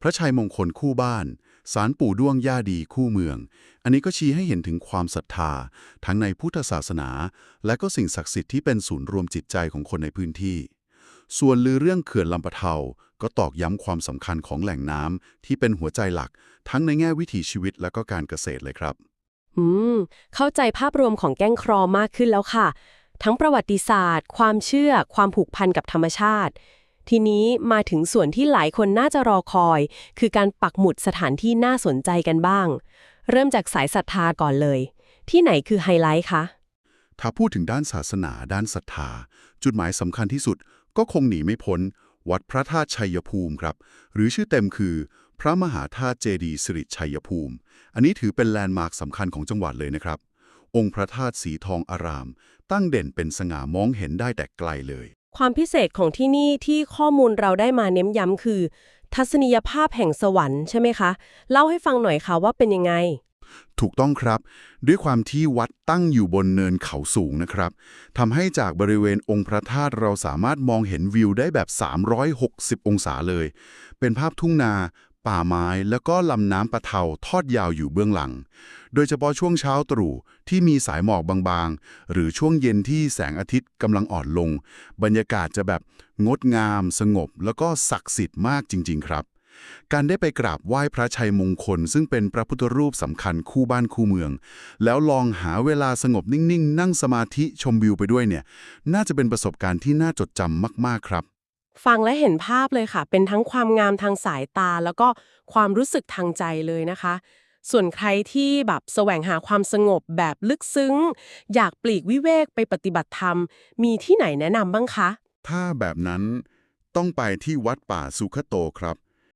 พระชัยมงคลคู่บ้าน สารปู่ด้วงย่าดีคู่เมือง อันนี้ก็ชี้ให้เห็นถึงความศรัทธา ทั้งในพุทธศาสนา และก็สิ่งศักดิ์สิทธิ์ที่เป็นศูนย์รวมจิตใจของคนในพื้นที่ ส่วนลือเรื่องเขื่อนลำปะเทา ก็ตอกย้ำความสำคัญของแหล่งน้ำที่เป็นหัวใจหลัก ทั้งในแง่วิถีชีวิตและก็การเกษตรเลยครับ อืม เข้าใจภาพรวมของแก้งครอมากขึ้นแล้วค่ะ ทั้งประวัติศาสตร์ ความเชื่อ ความผูกพันกับธรรมชาติ ทีนี้มาถึงส่วนที่หลายคนน่าจะรอคอย คือการปักหมุดสถานที่น่าสนใจกันบ้าง เริ่มจากสายศรัทธาก่อนเลย ที่ไหนคือไฮไลท์คะ ถ้าพูดถึงด้านศาสนาด้านศรัทธา จุดหมายสำคัญที่สุดก็คงหนีไม่พ้น วัดพระธาตุชัยภูมิครับ หรือชื่อเต็มคือ พระมหาธาตุเจดีย์สิริชัยภูมิ อันนี้ถือเป็นแลนด์มาร์คสำคัญของจังหวัดเลยนะครับ องค์พระธาตุสีทองอาราม ตั้งเด่นเป็นสง่ามองเห็นได้แต่ไกลเลย ความพิเศษของที่นี่ที่ข้อมูลเราได้มาเน้นย้ำคือ ทัศนียภาพแห่งสวรรค์ใช่ไหมคะ เล่าให้ฟังหน่อยค่ะว่าเป็นยังไง ถูกต้องครับ ด้วยความที่วัดตั้งอยู่บนเนินเขาสูงนะครับทำให้จากบริเวณองค์พระธาตุเราสามารถมองเห็นวิวได้แบบ 360 องศาเลย เป็นภาพทุ่งนา ป่าไม้แล้วก็ลำน้ำปะเทาทอดยาวอยู่เบื้องหลัง โดยเฉพาะช่วงเช้าตรู่ที่มีสายหมอกบางๆ หรือช่วงเย็นที่แสงอาทิตย์กำลังอ่อนลง บรรยากาศจะแบบงดงาม สงบ แล้วก็ศักดิ์สิทธิ์มากจริง ๆ ครับ การได้ไปกราบไหว้พระชัยมงคล ซึ่งเป็นพระพุทธรูปสำคัญคู่บ้านคู่เมือง แล้วลองหาเวลาสงบนิ่งๆ นั่งสมาธิชมวิวไปด้วยเนี่ย น่าจะเป็นประสบการณ์ที่น่าจดจำมากๆครับ ฟังและเห็นภาพเลยค่ะ เป็นทั้งความงามทางสายตา แล้วก็ความรู้สึกทางใจเลยนะคะ ส่วนใครที่แบบแสวงหาความสงบแบบลึกซึ้ง อยากปลีกวิเวกไปปฏิบัติธรรม มีที่ไหนแนะนำบ้างคะ ถ้าแบบนั้นต้องไปที่วัดป่าสุขโตครับ